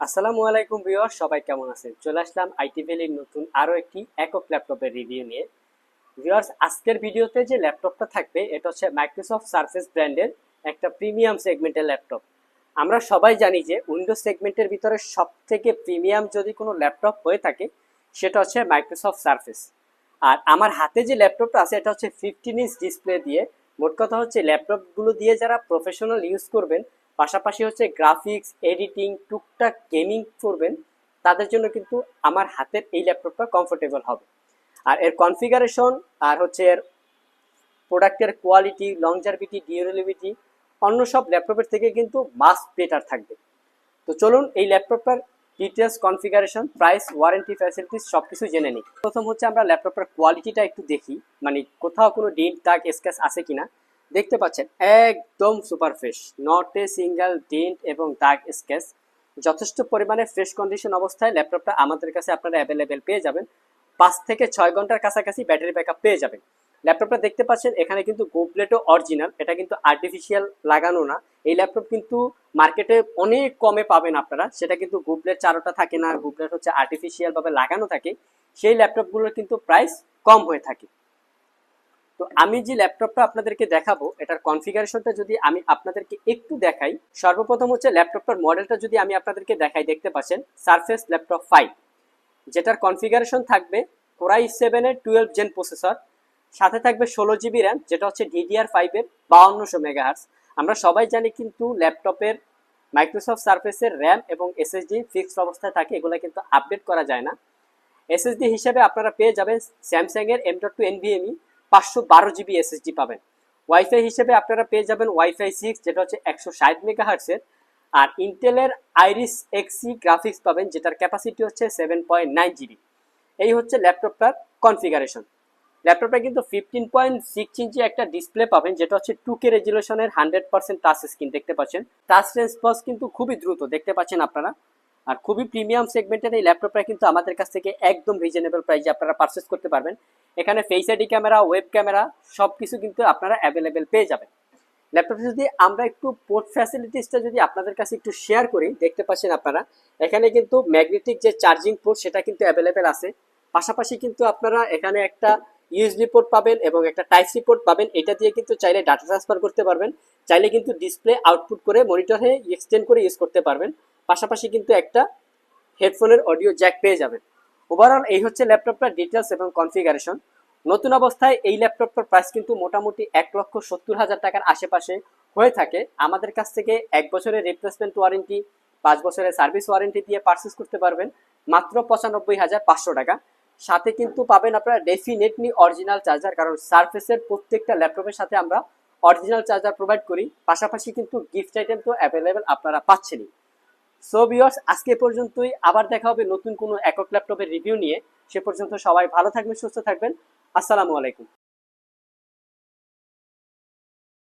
আসসালামু আলাইকুম ভিউয়ার সবাই কেমন আছেন? চলে আসলাম আইটি ভ্যালির নতুন আরও একটি একক ল্যাপটপের রিভিউ নিয়ে। ভিউয়ার্স, আজকের ভিডিওতে যে ল্যাপটপটা থাকবে, এটা হচ্ছে মাইক্রোসফট সার্ফেস ব্র্যান্ডের একটা প্রিমিয়াম সেগমেন্টের ল্যাপটপ। আমরা সবাই জানি যে উইন্ডোজ সেগমেন্টের ভিতরে সব থেকে প্রিমিয়াম যদি কোনো ল্যাপটপ হয়ে থাকে, সেটা হচ্ছে মাইক্রোসফট সার্ফেস আর আমার হাতে যে ল্যাপটপটা আছে, এটা হচ্ছে ফিফটিন ইঞ্চ ডিসপ্লে দিয়ে। মোট কথা হচ্ছে ল্যাপটপগুলো দিয়ে যারা প্রফেশনাল ইউজ করবেন পাশাপাশি হচ্ছে গ্রাফিক্স এডিটিং টুকটাক গেমিং করবেন, তাদের জন্য কিন্তু আমার হাতের এই ল্যাপটপটা কমফোর্টেবল হবে। আর এর কনফিগারেশন আর হচ্ছে এর প্রোডাক্টের কোয়ালিটি লংজারভিটি ডিউরেবিলিটি অন্য সব ল্যাপটপের থেকে কিন্তু মাস বেটার থাকবে। তো চলুন এই ল্যাপটপটার details configuration price warranty facilities সব কিছু জেনে নিই। প্রথম হচ্ছে আমরা ল্যাপটপের কোয়ালিটিটা একটু দেখি মানে কোথাও কোনো ডেন্ট দাগ স্ক্যাচ আছে কিনা। দেখতে পাচ্ছেন, একদম super fresh not a single dent এবং দাগ স্কেচ যথেষ্ট পরিমাণে ফ্রেশ কন্ডিশন অবস্থায় ল্যাপটপটা আমাদের কাছে আপনারা অ্যাভেলেবেল পেয়ে যাবেন। পাঁচ থেকে ছয় ঘণ্টার কাছাকাছি ব্যাটারি ব্যাকআপ পেয়ে যাবেন। ল্যাপটপটা দেখতে পাচ্ছেন, এখানে কিন্তু গোপ্লেটও অরিজিনাল এটা কিন্তু আর্টিফিশিয়াল লাগানো না। এই ল্যাপটপ কিন্তু মার্কেটে অনেক কমে পাবেন আপনারা, সেটা কিন্তু গুবলেট চারোটা থাকে না গুবলেট হচ্ছে আর্টিফিশিয়াল ভাবে লাগানো থাকে। সেই ল্যাপটপগুলোর কিন্তু প্রাইস কম হয়ে থাকে। তো আমি যে ল্যাপটপটা আপনাদেরকে দেখাবো, এটার কনফিগারেশনটা যদি আমি আপনাদেরকে একটু দেখাই, সর্বপ্রথম হচ্ছে ল্যাপটপটার মডেলটা যদি আমি আপনাদেরকে দেখাই, দেখতে পাচ্ছেন সারফেস ল্যাপটপ ফাইভ যেটার কনফিগারেশন থাকবে কোরাই সেভেনের টুয়েলভ জেন প্রসেসর সাথে থাকবে ষোলো জিবি র্যাম যেটা হচ্ছে ডিডিআর ফাইভের বাউন্নশো মেগাহার্স আমরা সবাই জানি কিন্তু ল্যাপটপের মাইক্রোসফট সার্ফেসের র্যাম এবং এসএসডি ফিক্সড অবস্থায় থাকে, এগুলো কিন্তু আপডেট করা যায় না। এসএসডি হিসেবে আপনারা পেয়ে যাবেন স্যামসাংয়ের এম ডট টু এনভিএমই পাঁচশো বারো জিবি এসএসডি পাবেন। ওয়াইফাই হিসেবে আপনারা পেয়ে যাবেন ওয়াইফাই সিক্স যেটা হচ্ছে একশো ষাট মেগা হার্টসের আর ইন্টেলের আইরিস এক্সি গ্রাফিক্স পাবেন, যেটার ক্যাপাসিটি হচ্ছে সেভেন পয়েন্ট নাইন জিবি। এই হচ্ছে ল্যাপটপটার কনফিগারেশন ল্যাপটপটা কিন্তু ফিফটিন পয়েন্ট সিক্স ইঞ্চি একটা ডিসপ্লে পাবেন, যেটা হচ্ছে টু কে রেজুলেশনের হান্ড্রেড পার্সেন্ট টাচ স্ক্রিন দেখতে পাচ্ছেন? টাচ রেসপন্স কিন্তু খুবই দ্রুত, দেখতে পাচ্ছেন আপনারা? আর খুবই প্রিমিয়াম সেগমেন্টের এই ল্যাপটপটা কিন্তু আমাদের কাছ থেকে একদম রিজনেবল প্রাইসে আপনারা পারচেস করতে পারবেন। এখানে face ID camera web camera সব কিছু কিন্তু আপনারা অ্যাভেলেবেল পেয়ে যাবেন। ল্যাপটপে যদি আমরা একটু পোর্ট ফ্যাসিলিটিসটা যদি আপনাদের কাছে একটু শেয়ার করি, দেখতে পাচ্ছেন আপনারা, এখানে কিন্তু ম্যাগনেটিক যে চার্জিং পোর্ট সেটা কিন্তু অ্যাভেলেবেল আছে। পাশাপাশি কিন্তু আপনারা এখানে একটা ইউএসবি পোর্ট পাবেন এবং একটা টাইপ সি পোর্ট পাবেন। এটা দিয়ে কিন্তু চাইলে ডাটা ট্রান্সফার করতে পারবেন। চাইলে কিন্তু ডিসপ্লে আউটপুট করে মনিটরে এক্সটেন্ড করে ইউজ করতে পারবেন। পাশাপাশি কিন্তু একটা হেডফোনের অডিও জ্যাক পেয়ে যাবেন। ওভারঅল এই হচ্ছে ল্যাপটপটার ডিটেলস এবং কনফিগারেশন নতুন অবস্থায় এই ল্যাপটপটার প্রাইস কিন্তু মোটামুটি এক লক্ষ সত্তর হাজার টাকার আশেপাশে হয়ে থাকে। আমাদের কাছ থেকে এক বছরের রিপ্লেসমেন্ট ওয়ারেন্টি পাঁচ বছরের সার্ভিস ওয়ারেন্টি দিয়ে পারচেস করতে পারবেন। মাত্র পঁচানব্বই হাজার পাঁচশো টাকা। সাথে কিন্তু পাবেন আপনারা ডেফিনেটলি অরিজিনাল চার্জার কারণ সার্ফেসের প্রত্যেকটা ল্যাপটপের সাথে আমরা অরিজিনাল চার্জার প্রোভাইড করি। পাশাপাশি কিন্তু গিফট আইটেম তো অ্যাভেলেবেল আপনারা পাচ্ছেনই। সো ভিউয়ার্স আজকে পর্যন্তই। আবার দেখা হবে নতুন কোনো একক ল্যাপটপের রিভিউ নিয়ে। সে পর্যন্ত সবাই ভালো থাকবেন, সুস্থ থাকবেন। আসসালামু আলাইকুম।